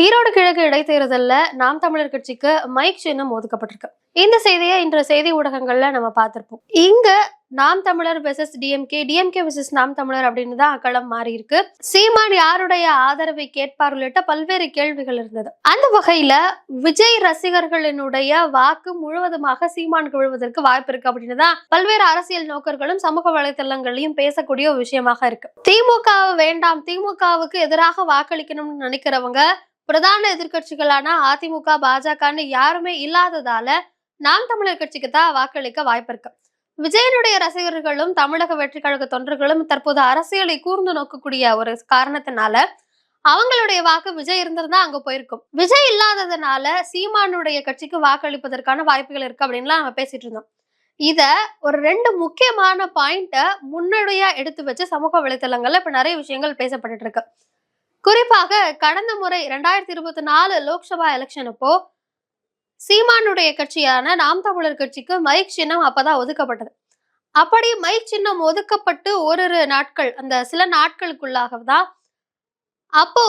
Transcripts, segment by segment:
ஈரோடு கிழக்கு இடைத்தேர்தலில் நாம் தமிழர் கட்சிக்கு மைக் சின்னம் ஒதுக்கப்பட்டிருக்கு. இந்த செய்தியை இன்று செய்தி ஊடகங்கள்ல நம்ம பார்த்திருப்போம். இங்க நாம் தமிழர் வெசஸ் டிஎம்கே டிஎம்கே வெசஸ் நாம் தமிழர் அப்படின்னு தான் அக்களம் மாறி இருக்கு சீமான் யாருடைய ஆதரவை கேட்பார் உள்ளிட்ட பல்வேறு கேள்விகள் இருந்தது. அந்த வகையில விஜய் ரசிகர்களினுடைய வாக்கு முழுவதுமாக சீமானுக்கு விழுவதற்கு வாய்ப்பு இருக்கு அப்படின்னு தான் பல்வேறு அரசியல் நோக்கர்களும் சமூக வலைதளங்களையும் பேசக்கூடிய ஒரு விஷயமாக இருக்கு. திமுக வேண்டாம். திமுகவுக்கு எதிராக வாக்களிக்கணும்னு நினைக்கிறவங்க பிரதான எதிர்க்கட்சிகளான அதிமுக பாஜகன்னு யாருமே இல்லாததால நாம் தமிழர் கட்சிக்கு தான் வாக்களிக்க வாய்ப்பு இருக்கு. விஜயனுடைய ரசிகர்களும் தமிழக வெற்றி கழக தொண்டர்களும் தற்போது அரசியலை கூர்ந்து நோக்கக்கூடிய ஒரு காரணத்தினால அவங்களுடைய வாக்கு விஜய் இருந்திருந்தா அங்க போயிருக்கும். விஜய் இல்லாததுனால சீமானுடைய கட்சிக்கு வாக்களிப்பதற்கான வாய்ப்புகள் இருக்கு அப்படின்லாம் நம்ம பேசிட்டு இருந்தோம். இத ஒரு ரெண்டு முக்கியமான பாயிண்ட முன்னோடியா எடுத்து வச்சு சமூக வலைத்தளங்கள்ல இப்ப நிறைய விஷயங்கள் பேசப்பட்டுட்டு இருக்கு. குறிப்பாக கடந்த முறை ரெண்டாயிரத்தி இருபத்தி நாலு லோக்சபா எலெக்ஷன் அப்போ சீமானுடைய கட்சியான நாம் தமிழர் கட்சிக்கு மைக் சின்னம் அப்பதான் ஒதுக்கப்பட்டது. அப்படி மைக் சின்னம் ஒதுக்கப்பட்டு ஓரிரு நாட்கள் அந்த சில நாட்களுக்குள்ளாக தான் அப்போ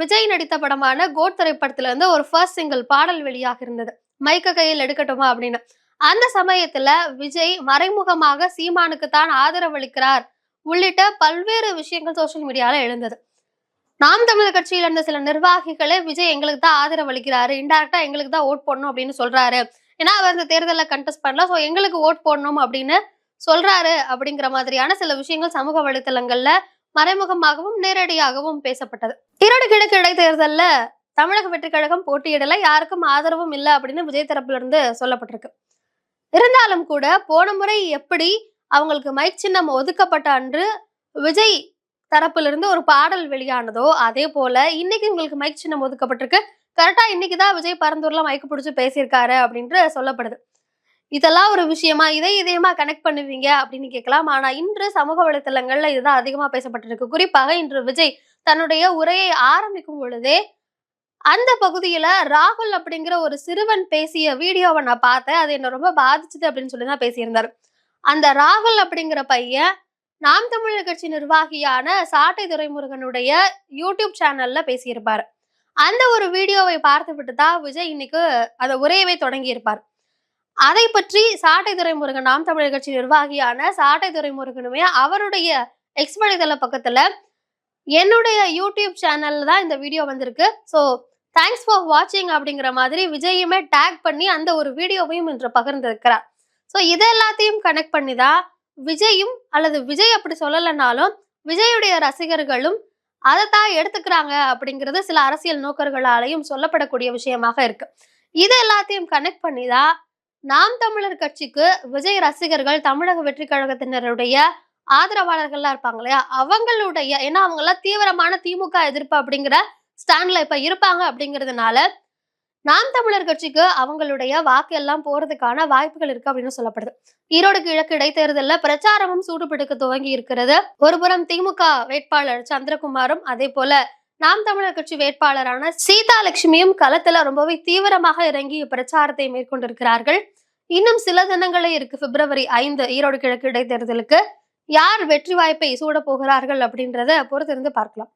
விஜய் நடித்த படமான கோட் திரைப்படத்துல இருந்து ஒரு ஃபர்ஸ்ட் சிங்கிள் பாடல் வெளியாக இருந்தது. மைக்க கையில் எடுக்கட்டுமா அப்படின்னு. அந்த சமயத்துல விஜய் மறைமுகமாக சீமானுக்கு தான் ஆதரவளிக்கிறார் உள்ளிட்ட பல்வேறு விஷயங்கள் சோசியல் மீடியால எழுந்தது. நாம் தமிழர் கட்சியில இருந்த சில நிர்வாகிகளே விஜய் எங்களுக்கு தான் ஆதரவு அளிக்கிறாரு இன்டெரக்டா எங்களுக்கு தான் ஓட் போடணும் அப்படின்னு சொல்றாரு. ஏன்னா அவர் இந்த தேர்தலில் கண்டெஸ்ட் பண்ணல ஸோ எங்களுக்கு ஓட் போடணும் அப்படின்னு சொல்றாரு அப்படிங்கிற மாதிரியான சில விஷயங்கள் சமூக வலைத்தளங்கள்ல மறைமுகமாகவும் நேரடியாகவும் பேசப்பட்டது. ஈரோடு கிழக்கு இடைத்தேர்தலில் தமிழக வெற்றி கழகம் போட்டியிடல யாருக்கும் ஆதரவும் இல்லை அப்படின்னு விஜய் தரப்புல இருந்து சொல்லப்பட்டிருக்கு. இருந்தாலும் கூட போன முறை எப்படி அவங்களுக்கு மைக் சின்னம் ஒதுக்கப்பட்ட அன்று விஜய் தரப்பிலிருந்து ஒரு பாடல் வெளியானதோ அதே போல இன்னைக்கு உங்களுக்கு மைக் சின்னம் ஒதுக்கப்பட்டிருக்கு. கரெக்டா இன்னைக்கு தான் விஜய் பரந்தூர்ல மைக்கு பிடிச்சி பேசியிருக்காரு அப்படின்ட்டு சொல்லப்படுது. இதெல்லாம் ஒரு விஷயமா? இதை இதயமா கனெக்ட் பண்ணுவீங்க அப்படின்னு கேட்கலாம். ஆனா இன்று சமூக வலைத்தளங்கள்ல இதுதான் அதிகமா பேசப்பட்டிருக்கு. குறிப்பாக இன்று விஜய் தன்னுடைய உரையை ஆரம்பிக்கும் பொழுதே அந்த பகுதியில ராகுல் அப்படிங்கிற ஒரு சிறுவன் பேசிய வீடியோவை நான் பார்த்தேன். அது என்ன ரொம்ப பாதிச்சுது அப்படின்னு சொல்லி தான் பேசியிருந்தாரு. அந்த ராகுல் அப்படிங்கிற பையன் நாம் தமிழர் கட்சி நிர்வாகியான சாட்டை துரைமுருகனுடைய யூடியூப் சேனல்ல பேசியிருப்பார். அந்த ஒரு வீடியோவை பார்த்து விட்டு தான் விஜய் இன்னைக்கு அதை உரையவே தொடங்கியிருப்பார். அதை பற்றி சாட்டை துரைமுருகன் நாம் தமிழர் கட்சி நிர்வாகியான சாட்டை துரைமுருகனுமே அவருடைய எக்ஸ் வலைதள பக்கத்துல என்னுடைய யூடியூப் சேனல்ல தான் இந்த வீடியோ வந்திருக்கு. ஸோ தேங்க்ஸ் ஃபார் வாட்சிங் அப்படிங்கிற மாதிரி விஜயுமே டேக் பண்ணி அந்த ஒரு வீடியோவையும் இன்று பகிர்ந்திருக்கிறார். ஸோ இது எல்லாத்தையும் கனெக்ட் பண்ணி தான் விஜயும் அல்லது விஜய் அப்படி சொல்லலைனாலும் விஜயுடைய ரசிகர்களும் அதைத்தான் எடுத்துக்கிறாங்க அப்படிங்கிறது சில அரசியல் நோக்கர்களாலையும் சொல்லப்படக்கூடிய விஷயமாக இருக்கு. இது எல்லாத்தையும் கனெக்ட் பண்ணி தான் நாம் தமிழர் கட்சிக்கு விஜய் ரசிகர்கள் தமிழக வெற்றி கழகத்தினருடைய ஆதரவாளர்கள்லாம் இருப்பாங்க இல்லையா? அவங்களுடைய ஏன்னா அவங்கெல்லாம் தீவிரமான திமுக எதிர்ப்பு அப்படிங்கிற ஸ்டாண்ட்ல இப்ப இருப்பாங்க அப்படிங்கிறதுனால நாம் தமிழர் கட்சிக்கு அவங்களுடைய வாக்கு எல்லாம் போறதுக்கான வாய்ப்புகள் இருக்கு அப்படின்னு சொல்லப்படுது. ஈரோடு கிழக்கு இடைத்தேர்தலில் பிரச்சாரமும் சூடுபிடிக்க துவங்கி இருக்கிறது. ஒருபுறம் திமுக வேட்பாளர் சந்திரகுமாரும் அதே போல நாம் தமிழர் கட்சி வேட்பாளரான சீதா லட்சுமியும் களத்துல ரொம்பவே தீவிரமாக இறங்கி பிரச்சாரத்தை மேற்கொண்டிருக்கிறார்கள். இன்னும் சில தினங்களே இருக்கு பிப்ரவரி ஐந்து ஈரோடு கிழக்கு இடைத்தேர்தலுக்கு. யார் வெற்றி வாய்ப்பை சூட போகிறார்கள் அப்படின்றத பொறுத்திருந்து பார்க்கலாம்.